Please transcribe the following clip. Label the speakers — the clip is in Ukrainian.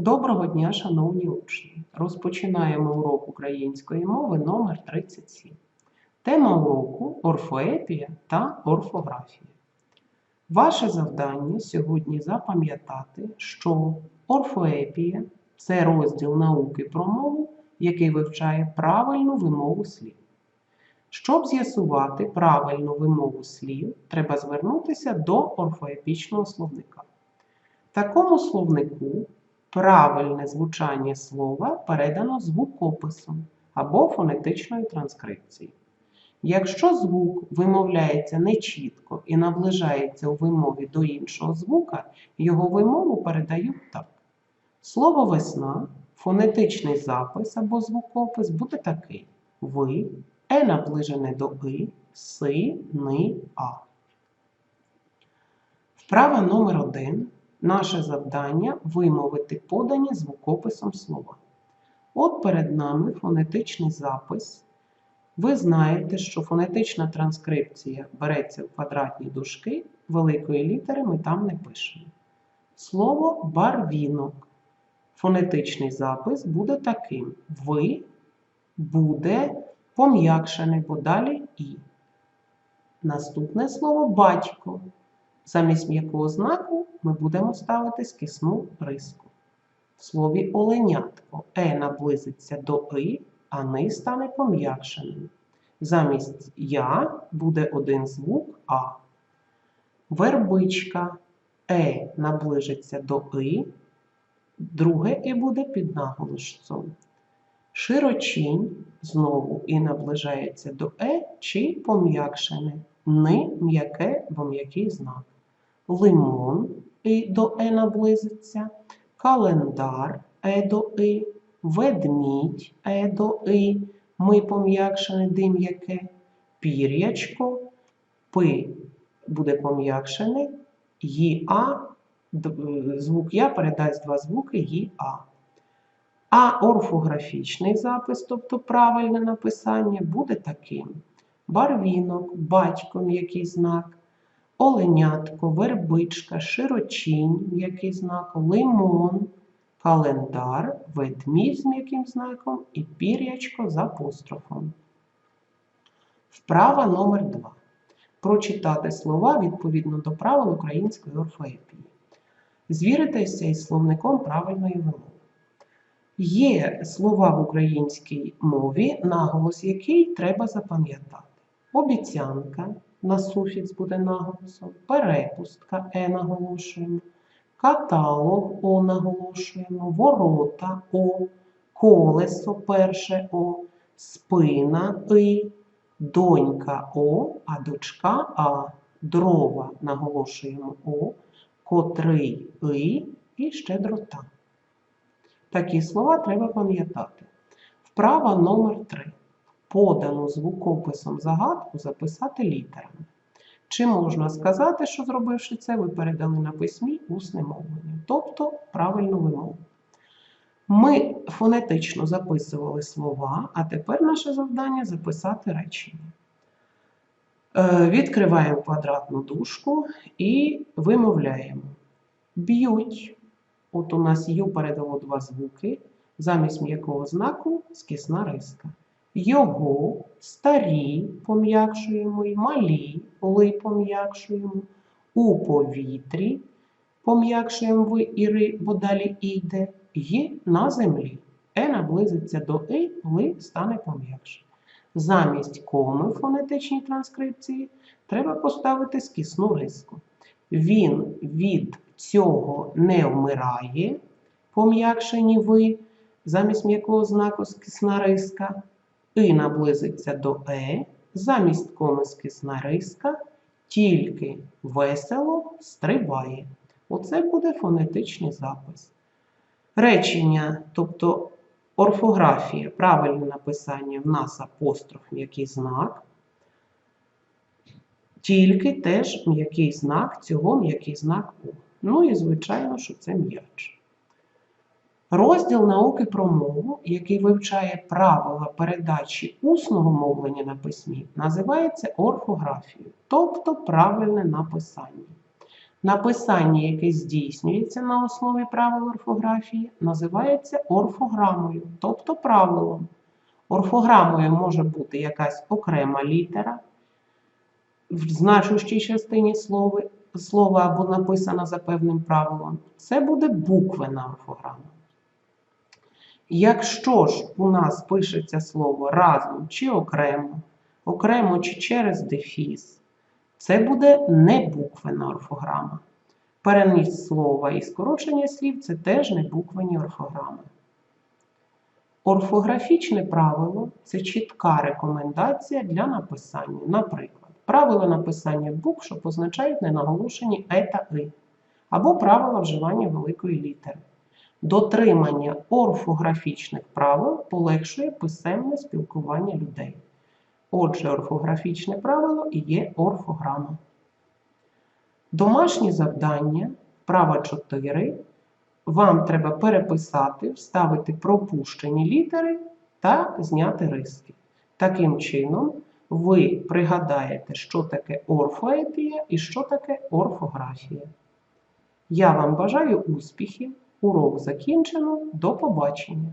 Speaker 1: Доброго дня, шановні учні! Розпочинаємо урок української мови номер 37. Тема уроку орфоепія та орфографія. Ваше завдання сьогодні запам'ятати, що орфоепія це розділ науки про мову, який вивчає правильну вимову слів. Щоб з'ясувати правильну вимову слів, треба звернутися до орфоепічного словника. Такому словнику правильне звучання слова передано звукописом або фонетичною транскрипцією. Якщо звук вимовляється нечітко і наближається у вимові до іншого звука, його вимову передають так. Слово весна, фонетичний запис або звукопис буде такий: ви, е наближене до и, си, ни, а. Вправа номер один. Наше завдання вимовити подані звукописом слова. От перед нами фонетичний запис. Ви знаєте, що фонетична транскрипція береться в квадратні дужки, великої літери ми там не пишемо. Слово барвінок. Фонетичний запис буде таким: ви буде пом'якшений, бо далі і. Наступне слово батько. Замість м'якого знаку ми будемо ставити скисну риску. В слові оленятко е наблизиться до и, а ни стане пом'якшеним. Замість я буде один звук А. Вербичка е наближиться до и, друге і буде під наголошцом. Широчінь знову і наближається до е чи пом'якшене. Ни м'яке, бо м'який знак. Лимон і до е наблизиться, календар е до и, ведмідь е до и, ми пом'якшене ди м'яке, пір'ячко, пи буде пом'якшене, ї а, звук я передасть два звуки ї а. А орфографічний запис, тобто правильне написання, буде таким: барвінок, батько м'який знак, оленятко, вербичка, широчінь м'який знак, лимон, календар, ведмідь з м'яким знаком і пір'ячко з апострофом. Вправа номер 2. Прочитати слова відповідно до правил української орфоепії. Звіритися із словником правильної вимови. Є слова в українській мові, наголос який треба запам'ятати. Обіцянка на суфікс буде наголосом, перепустка е наголошуємо, каталог О наголошуємо, ворота О, колесо перше О, спина И, донька О, а дочка А, дрова наголошуємо О, котрий И. І щедрота. Такі слова треба пам'ятати. Вправа номер 3. Подану звукописом загадку записати літерами. Чи можна сказати, що зробивши це, ви передали на письмі усне мовлення, тобто правильну вимову. Ми фонетично записували слова, а тепер наше завдання записати речення. Е, Відкриваємо квадратну дужку і вимовляємо. Б'ють. От у нас ю передало два звуки. Замість м'якого знаку скисна риска. Його старі пом'якшуємо і малі ли пом'якшуємо. У повітрі пом'якшуємо ви і ри, бо далі йде. Є на землі. Е наблизиться до и, ли стане пом'якше. Замість коми в фонетичній транскрипції треба поставити скисну риску. Він від цього не вмирає, пом'якшені ви, замість м'якого знаку скисна риска, і наблизиться до е, замість коми скисна риска, тільки весело стрибає. Оце буде фонетичний запис. Речення, тобто орфографія, правильне написання в нас апостроф м'який знак. Тільки теж м'який знак, цього м'який знак У. Ну і, звичайно, що це м'яч. Розділ науки про мову, який вивчає правила передачі усного мовлення на письмі, називається орфографією, тобто правильне написання. Написання, яке здійснюється на основі правил орфографії, називається орфограмою, тобто правилом. Орфограмою може бути якась окрема літера в значущій частині слова, слова або написана за певним правилом. Це буде буквена орфограма. Якщо ж у нас пишеться слово разом чи окремо, окремо чи через дефіс, це буде небуквена орфограма. Переніс слова і скорочення слів це теж небуквені орфограми. Орфографічне правило це чітка рекомендація для написання. Наприклад, правила написання букв, що позначають ненаголошені е та и, або правила вживання великої літери. Дотримання орфографічних правил полегшує писемне спілкування людей. Отже, орфографічне правило і є орфограма. Домашні завдання, вправа 4. Вам треба переписати, вставити пропущені літери та зняти риски. Таким чином, ви пригадаєте, що таке орфоепія і що таке орфографія. Я вам бажаю успіхів. Урок закінчено. До побачення!